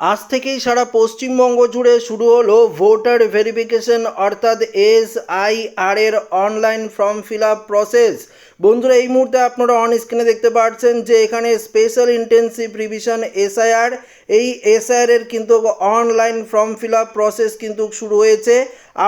আজ থেকেই সারা পশ্চিমবঙ্গ জুড়ে শুরু হলো ভোটার ভেরিফিকেশন, অর্থাৎ এস আই আর এর online form fill up process. বন্ধুরা, এই মুহূর্তে আপনারা অন স্ক্রিনে দেখতে পাচ্ছেন যে এখানে স্পেশাল ইন্টেন্সিভ রিভিশন এসআইআর এই এসআইআর এর কিন্তু online form fill up process কিন্তু শুরু হয়েছে।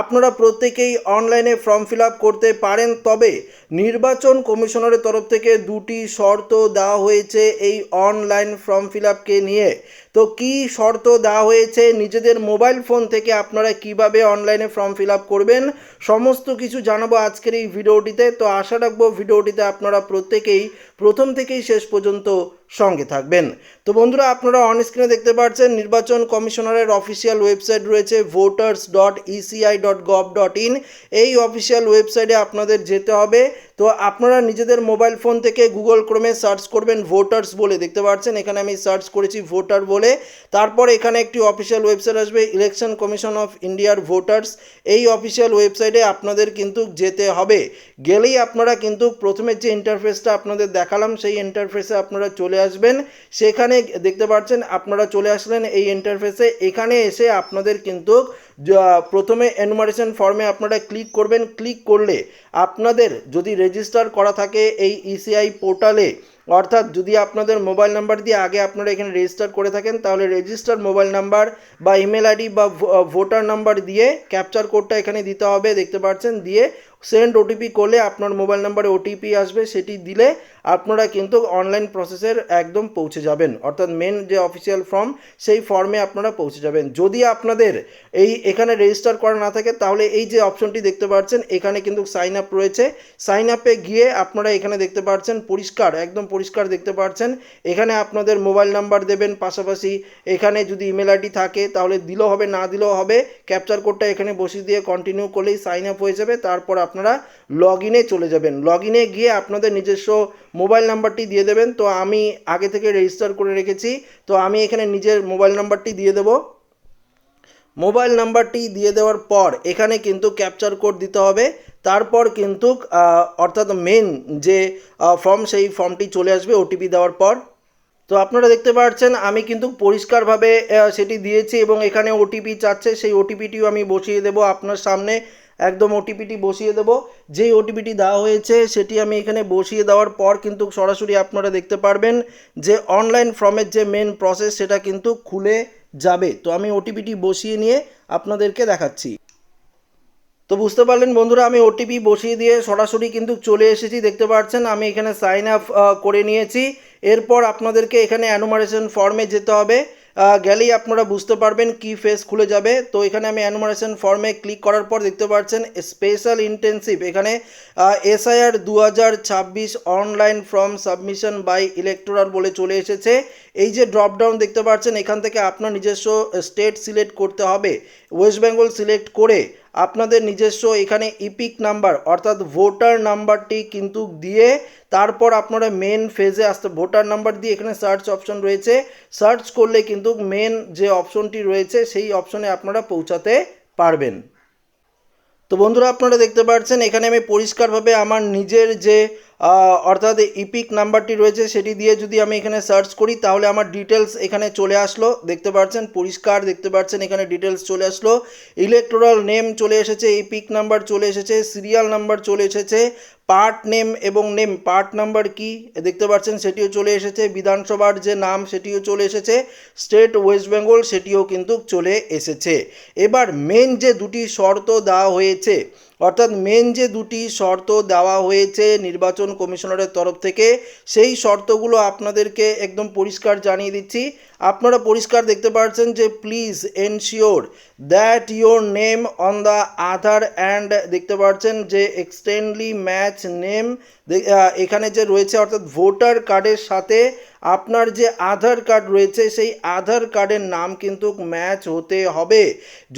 আপনারা প্রত্যেকেই অনলাইনে ফর্ম ফিল আপ করতে পারেন, তবে নির্বাচন কমিশনারের তরফ থেকে দুটি শর্ত দেওয়া হয়েছে এই অনলাইন ফর্ম ফিল আপকে নিয়ে। তো কি শর্ত দেওয়া হয়েছে? নিজেদের মোবাইল ফোন থেকে আপনারা কীভাবে অনলাইনে ফর্ম ফিল আপ করবেন? সমস্ত কিছু জানাব আজকের এই ভিডিওটিতে। তো আশা রাখব ভিডিওটিতে আপনারা প্রত্যেকেই, প্রথম থেকেই শেষ পর্যন্ত সঙ্গে থাকবেন। তো বন্ধুরা, আপনারা অন স্ক্রিনে দেখতে পাচ্ছেন নির্বাচন কমিশনারের অফিসিয়াল ওয়েবসাইট রয়েছে voters dot ECI dot gov dot in এই অফিসিয়াল ওয়েবসাইটে আপনাদের যেতে হবে। তো আপনারা নিজেদের মোবাইল ফোন থেকে গুগল ক্রমে সার্চ করবেন ভোটার্স বলে, দেখতে পাচ্ছেন এখানে আমি সার্চ করেছি ভোটার বলে। তারপর এখানে একটি অফিসিয়াল ওয়েবসাইট আসবে ইলেকশন কমিশন অফ ইন্ডিয়ার ভোটার্স এই অফিসিয়াল ওয়েবসাইটে আপনাদের কিন্তু যেতে হবে। গেলেই আপনারা কিন্তু প্রথমে যে ইন্টারফেসটা আপনাদের দেখালাম, সেই ইন্টারফেসে আপনারা চলে আসবেন। সেখানে দেখতে পাচ্ছেন, আপনারা চলে আসলেন এই ইন্টারফেসে এখানে এসে আপনাদের কিন্তু প্রথমে এনুমারেশন ফর্মে আপনারা ক্লিক করবেন। ক্লিক করলে আপনাদের যদি রেজিস্টার করা থাকে এই ইসিআই পোর্টালে অর্থাৎ যদি আপনাদের মোবাইল নাম্বার দিয়ে আগে আপনারা এখানে রেজিস্টার করে থাকেন, তাহলে রেজিস্টার মোবাইল নাম্বার বা ইমেল আইডি বা ভোটার নাম্বার দিয়ে ক্যাপচার কোডটা এখানে দিতে হবে। দেখতে পাচ্ছেন, দিয়ে সেন্ড ওটিপি করলে আপনার মোবাইল নাম্বারে ওটিপি আসবে। সেটি দিলে আপনারা কিন্তু অনলাইন প্রসেসের একদম পৌঁছে যাবেন। অর্থাৎ মেন যে অফিসিয়াল ফর্ম সেই ফর্মে আপনারা পৌঁছে যাবেন। যদি আপনাদের এই এখানে রেজিস্টার করা না থাকে, তাহলে এই যে অপশনটি দেখতে পাচ্ছেন, এখানে কিন্তু সাইন আপ রয়েছে। সাইন আপে গিয়ে আপনারা এখানে দেখতে পাচ্ছেন, পরিষ্কার, একদম পরিষ্কার দেখতে পাচ্ছেন। এখানে আপনাদের মোবাইল নাম্বার দেবেন পাশাপাশি। এখানে যদি ইমেল আইডি থাকে, তাহলে দিলেও হবে, না দিলেও হবে। ক্যাপচার কোডটা এখানে বসিয়ে দিয়ে কন্টিনিউ করলেই সাইন আপ হয়ে যাবে। তারপর আপনারা লগ ইনে চলে যাবেন। লগ ইনে গিয়ে আপনাদের নিজস্ব মোবাইল নাম্বারটি দিয়ে দেবেন। তো আমি আগে থেকে রেজিস্টার করে রেখেছি। তো আমি এখানে নিজের মোবাইল নাম্বারটি দিয়ে দেবো। মোবাইল নাম্বারটি দিয়ে দেওয়ার পর এখানে কিন্তু ক্যাপচার কোড দিতে হবে। তারপর কিন্তু অর্থাৎ মেন যে ফর্ম সেই ফর্মটি চলে আসবে ওটিপি দেওয়ার পর। তো আপনারা দেখতে পাচ্ছেন, আমি কিন্তু পরিষ্কারভাবে সেটি দিয়েছি এবং এখানে ওটিপি চাচ্ছে। সেই ওটিপিটিও আমি বসিয়ে দেবো আপনার সামনে। একদম ওটিপিটি বসিয়ে দেবো। যেই ওটিপিটি দেওয়া হয়েছে, সেটি আমি এখানে বসিয়ে দেওয়ার পর কিন্তু সরাসরি আপনারা দেখতে পারবেন যে অনলাইন ফর্মের যে মেন প্রসেস সেটা কিন্তু খুলে যাবে। তো আমি ওটিপিটি বসিয়ে নিয়ে আপনাদেরকে দেখাচ্ছি। তো বুঝতে পারলেন বন্ধুরা, আমি ওটিপি বসিয়ে দিয়ে সরাসরি কিন্তু চলে এসেছি। দেখতে পাচ্ছেন, আমি এখানে সাইন আপ করে নিয়েছি। এরপর আপনাদেরকে এখানে অ্যানুমারেশন ফর্মে যেতে হবে। গেলেই আপনারা বুঝতে পারবেন কি ফেস খুলে যাবে। তো এখানে আমি অ্যানুমারেশন ফর্মে ক্লিক করার পর দেখতে পাচ্ছেন স্পেশাল ইন্টেন্সিভ এখানে এসআইআর দু হাজার ছাব্বিশ online form submission by electoral বলে চলে এসেছে। এই যে ড্রপডাউন দেখতে পাচ্ছেন, এখান থেকে আপনার নিজস্ব স্টেট সিলেক্ট করতে হবে। ওয়েস্ট বেঙ্গল সিলেক্ট করে আপনাদের নিজস্ব এখানে ইপিক নাম্বার অর্থাৎ ভোটার নাম্বারটি কিন্তু দিয়ে তারপর আপনারা মেন ফেজে আসতে ভোটার নাম্বার দিয়ে এখানে সার্চ অপশন রয়েছে। সার্চ করলে কিন্তু মেন যে অপশনটি রয়েছে, সেই অপশনে আপনারা পৌঁছাতে পারবেন। তো বন্ধুরা, আপনারা দেখতে পাচ্ছেন, এখানে আমি পরিষ্কারভাবে আমার নিজের যে অর্থাৎ ইপিক নাম্বারটি রয়েছে, সেটি দিয়ে যদি আমি এখানে সার্চ করি, তাহলে আমার ডিটেলস এখানে চলে আসলো। দেখতে পাচ্ছেন, পরিষ্কার দেখতে পাচ্ছেন, এখানে ডিটেলস চলে আসলো। ইলেকটোরাল নেম চলে এসেছে ইপিক নাম্বার চলে এসেছে সিরিয়াল নাম্বার চলে এসেছে। পার্ট নেম এবং নেম পার্ট নাম্বার কি? দেখতে পাচ্ছেন, সেটিও চলে এসেছে। বিধানসভার যে নাম, সেটিও চলে এসেছে। স্টেট ওয়েস্ট বেঙ্গল সেটিও কিন্তু চলে এসেছে। এবার মেন যে দুটি শর্ত দেওয়া হয়েছে, অর্থাৎ মেন যে দুটি শর্ত দেওয়া হয়েছে নির্বাচন কমিশনারের তরফ থেকে, সেই শর্তগুলো আপনাদেরকে একদম পরিষ্কার জানিয়ে দিচ্ছি। আপনারা পরিষ্কার দেখতে পাচ্ছেন যে please ensure that your name on the Aadhaar and দেখতে পাচ্ছেন যে এক্সটেন্ডলি ম্যাচ নেম এখানে যে রয়েছে, অর্থাৎ ভোটার কার্ডের সাথে আপনার যে আধার কার্ড রয়েছে, সেই আধার কার্ডের নাম কিন্তু ম্যাচ হতে হবে।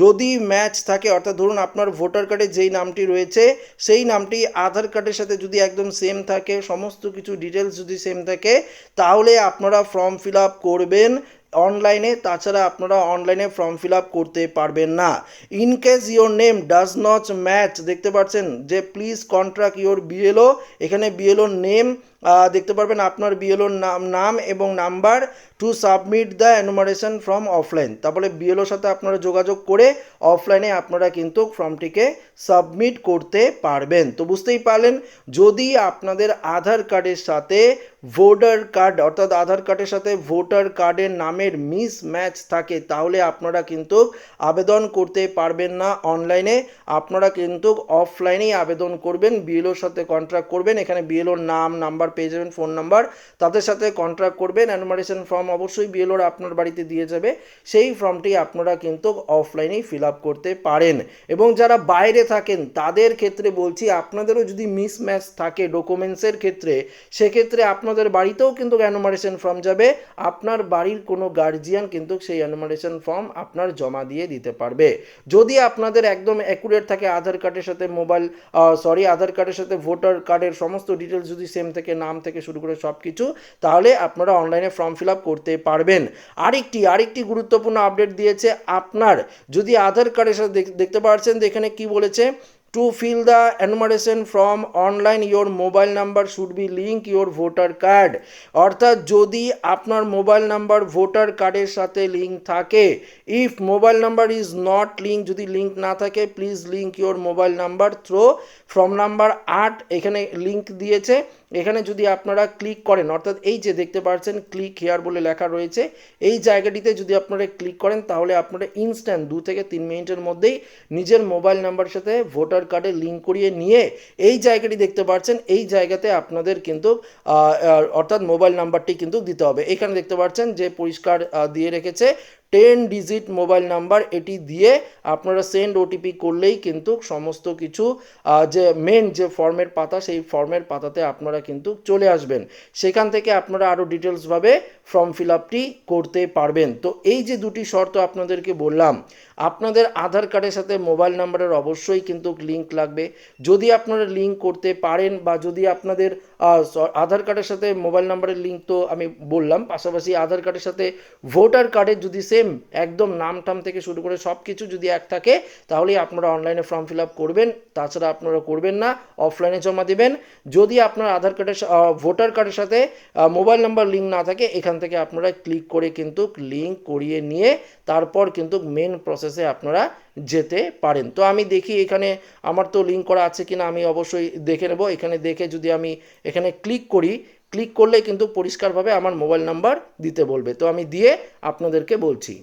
যদি ম্যাচ থাকে, অর্থাৎ ধরুন আপনার ভোটার কার্ডে যেই নামটি রয়েছে, সেই নামটি আধার কার্ডের সাথে যদি একদম সেম থাকে, সমস্ত কিছু ডিটেলস যদি সেম থাকে, তাহলে আপনারা ফর্ম ফিল আপ করবেন। অনলাইনে তাছাড়া আপনারা অনলাইনে ফর্ম ফিল আপ করতে পারবেন না। In case your name does not match দেখতে পাচ্ছেন যে প্লিজ কন্ট্রাক্ট ইওর বিএলও এখানে বিএলও নেম দেখতে পারবেন আপনার বিএলওর নাম নাম এবং number to submit the enumeration from offline তারপরে বিএলওর সাথে আপনারা যোগাযোগ করে অফলাইনে আপনারা কিন্তু ফর্মটিকে সাবমিট করতে পারবেন। তো বুঝতেই পারলেন, যদি আপনাদের আধার কার্ডের সাথে ভোটার কার্ড, অর্থাৎ আধার কার্ডের সাথে ভোটার কার্ডের নামের মিস ম্যাচ থাকে, তাহলে আপনারা কিন্তু আবেদন করতে পারবেন না অনলাইনে আপনারা কিন্তু অফলাইনেই আবেদন করবেন বিএলওর সাথে কন্ট্রাক্ট করবেন। এখানে বিএলওর নাম, নাম্বার পেয়ে যাবেন ফোন নাম্বার। তাদের সাথে কন্ট্রাক্ট করবেন অ্যানুমারেশন ফর্ম অবশ্যই বিএলওর আপনার বাড়িতে দিয়ে যাবে। সেই ফর্মটি আপনারা কিন্তু অফলাইনেই ফিল আপ করতে পারেন। এবং যারা বাইরে থাকেন, তাদের ক্ষেত্রে বলছি, আপনাদেরও যদি মিস ম্যাচ থাকে ডকুমেন্টসের ক্ষেত্রে, সেক্ষেত্রে আপনাদের বাড়িতেও কিন্তু অ্যানুমারেশন ফর্ম যাবে। আপনার বাড়ির কোনো গার্জিয়ান কিন্তু সেই অ্যানুমারেশন ফর্ম আপনার জমা দিয়ে দিতে পারবে। যদি আপনাদের একদম অ্যাকুরেট থাকে, আধার কার্ডের সাথে মোবাইল সরি আধার কার্ডের সাথে ভোটার কার্ডের সমস্ত ডিটেলস যদি সেম থেকে নাম থেকে শুরু করে সব কিছু তাহলে আপনারা অনলাইনে ফর্ম ফিল আপ করতে পারবেন। আরেকটি আরেকটি গুরুত্বপূর্ণ আপডেট দিয়েছে আপনার। যদি আধার কার্ডের সাথে দেখতে পাচ্ছেন যে এখানে কী বলেছে? To fill the enumeration from online your mobile number should be link your voter card অর্থাৎ যদি আপনার মোবাইল নাম্বার ভোটার কার্ডের সাথে লিঙ্ক থাকে if mobile number is not link যদি লিঙ্ক না থাকে please link your mobile number through from number আট এখানে লিঙ্ক দিয়েছে। এখানে যদি আপনারা ক্লিক করেন, অর্থাৎ এই যে দেখতে পাচ্ছেন ক্লিক হেয়ার বলে লেখা রয়েছে, এই জায়গাটিতে যদি আপনারা ক্লিক করেন, তাহলে আপনারা ইনস্ট্যান্ট দু থেকে তিন মিনিটের মধ্যেই নিজের মোবাইল নাম্বার সাথে ভোটার কার্ডে লিঙ্ক করিয়ে নিয়ে এই জায়গাটি দেখতে পাচ্ছেন এই জায়গাতে আপনাদের কিন্তু অর্থাৎ মোবাইল নাম্বারটি কিন্তু দিতে হবে। এখানে দেখতে পাচ্ছেন যে পরিষ্কার দিয়ে রেখেছে। টেন ডিজিট মোবাইল নাম্বার এটি দিয়ে আপনারা সেন্ড ওটিপি করলেই কিন্তু সমস্ত কিছু যে মেন যে ফর্মের পাতা, সেই ফর্মের পাতাতে আপনারা কিন্তু চলে আসবেন। সেখান থেকে আপনারা আরও ডিটেলসভাবে ফর্ম ফিল আপটি করতে পারবেন। তো এই যে দুটি শর্ত আপনাদেরকে বললাম, আপনাদের আধার কার্ডের সাথে মোবাইল নাম্বারের অবশ্যই কিন্তু লিঙ্ক লাগবে। যদি আপনারা লিঙ্ক করতে পারেন বা যদি আপনাদের স- আধার কার্ডের সাথে মোবাইল নাম্বারের লিঙ্ক তো আমি বললাম, পাশাপাশি আধার কার্ডের সাথে ভোটার কার্ডের যদি সেম একদম নাম টাম থেকে শুরু করে সব কিছু যদি এক থাকে, তাহলেই আপনারা অনলাইনে ফর্ম ফিল আপ করবেন। তাছাড়া আপনারা করবেন না, অফলাইনে জমা দেবেন। যদি আপনার আধার কার্ডের ভোটার কার্ডের সাথে মোবাইল নাম্বার লিঙ্ক না থাকে, এখান থেকে আপনারা ক্লিক করে কিন্তু লিঙ্ক করিয়ে নিয়ে তারপর কিন্তু মেন প্রসেসে আপনারা যেতে পারেন। তো আমি দেখি এখানে আমার তো লিঙ্ক করা আছে কিনা, আমি অবশ্যই দেখে নেব। এখানে দেখে যদি আমি এখানে ক্লিক করি ক্লিক করলে কিন্তু পরিষ্কারভাবে আমার মোবাইল নাম্বার দিতে বলবে। তো আমি দিয়ে আপনাদেরকে বলছি।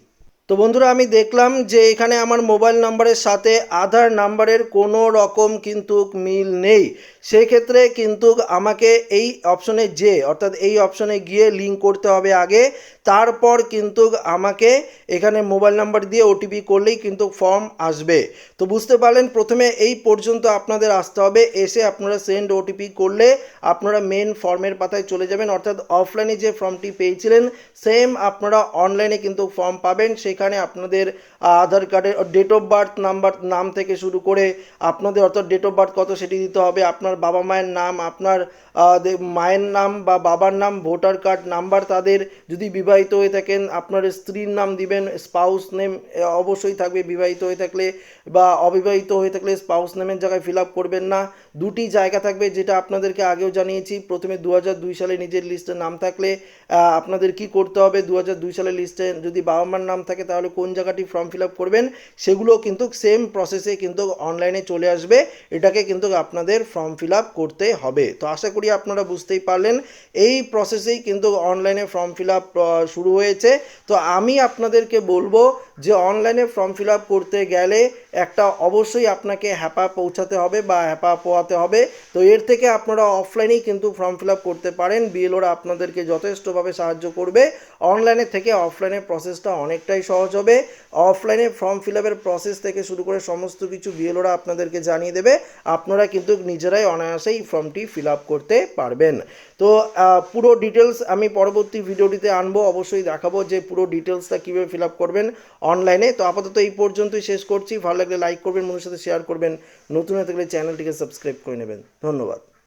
তো বন্ধুরা, আমি দেখলাম যে এখানে আমার মোবাইল নাম্বারের সাথে আধার নাম্বারের কোনো রকম কিন্তু মিল নেই। সেক্ষেত্রে কিন্তু আমাকে এই অপশনে যে অর্থাৎ এই অপশনে গিয়ে লিঙ্ক করতে হবে আগে। তারপর কিন্তু আমাকে এখানে মোবাইল নাম্বার দিয়ে ওটিপি করলেই কিন্তু ফর্ম আসবে। তো বুঝতে পারলেন, প্রথমে এই পর্যন্ত আপনাদের আসতে হবে। এসে আপনারা সেন্ড ওটিপি করলে আপনারা মেন ফর্মের পাতায় চলে যাবেন। অর্থাৎ অফলাইনে যে ফর্মটি পেয়েছিলেন সেম আপনারা অনলাইনে কিন্তু ফর্ম পাবেন। সেখানে আপনাদের আধার কার্ডের ডেট অফ বার্থ নাম্বার নাম থেকে শুরু করে আপনাদের অর্থাৎ ডেট অফ বার্থ কত সেটি দিতে হবে, আপনার বাবা মায়ের নাম, আপনার মায়ের নাম বা বাবার নাম, ভোটার কার্ড, নাম্বার তাদের যদি বিবাহিত হয়ে থাকেন, আপনার স্ত্রীর নাম দিবেন স্পাউস নেম অবশ্যই থাকবে বিবাহিত হয়ে থাকলে বা অবিবাহিত হয়ে থাকলে স্পাউস নেমের জায়গায় ফিল আপ করবেন না। দুটি জায়গা থাকবে যেটা আপনাদেরকে আগেও জানিয়েছি। প্রথমে দু দুই সালে নিজের লিস্টে নাম থাকলে আপনাদের কি করতে হবে? দু দুই সালের লিস্টে যদি বাবা মার নাম থাকে, তাহলে কোন জায়গাটি ফর্ম ফিল আপ করবেন? সেগুলো কিন্তু সেম প্রসেসে কিন্তু অনলাইনে চলে আসবে। এটাকে কিন্তু আপনাদের ফর্ম ফিল আপ করতে হবে। তো আশা করি আপনারা বুঝতেই পারলেন, এই প্রসেসেই কিন্তু অনলাইনে ফর্ম ফিল আপ শুরু হয়েছে। তো আমি আপনাদেরকে বলব যে অনলাইনে ফর্ম ফিল আপ করতে গেলে একটা অবশ্যই আপনাকে হ্যাপা পৌঁছাতে হবে বা হ্যাপা পোয়াতে হবে। তো এর থেকে আপনারা অফলাইনেই কিন্তু ফর্ম ফিল আপ করতে পারেন। বিএলওরা আপনাদেরকে যথেষ্টভাবে সাহায্য করবে। অনলাইনে থেকে অফলাইনের প্রসেসটা অনেকটাই সহজ হবে। অফলাইনে ফর্ম ফিল আপের প্রসেস থেকে শুরু করে সমস্ত কিছু বিএলওরা আপনাদেরকে জানিয়ে দেবে। আপনারা কিন্তু নিজেরাই অনায়াসেই ফর্মটি ফিল আপ করতে পারবেন। তো পুরো ডিটেলস আমি পরবর্তী ভিডিওটিতে আনব, অবশ্যই দেখাবো যে পুরো ডিটেলসটা কীভাবে ফিল আপ করবেন অনলাইনে তো, আপাতত এই পর্যন্তই শেষ করছি। ভালো লাগলে লাইক করবেন মনের সাথে শেয়ার করবেন। নতুন হয়ে থাকলে চ্যানেলটিকে সাবস্ক্রাইব করে নেবেন। ধন্যবাদ।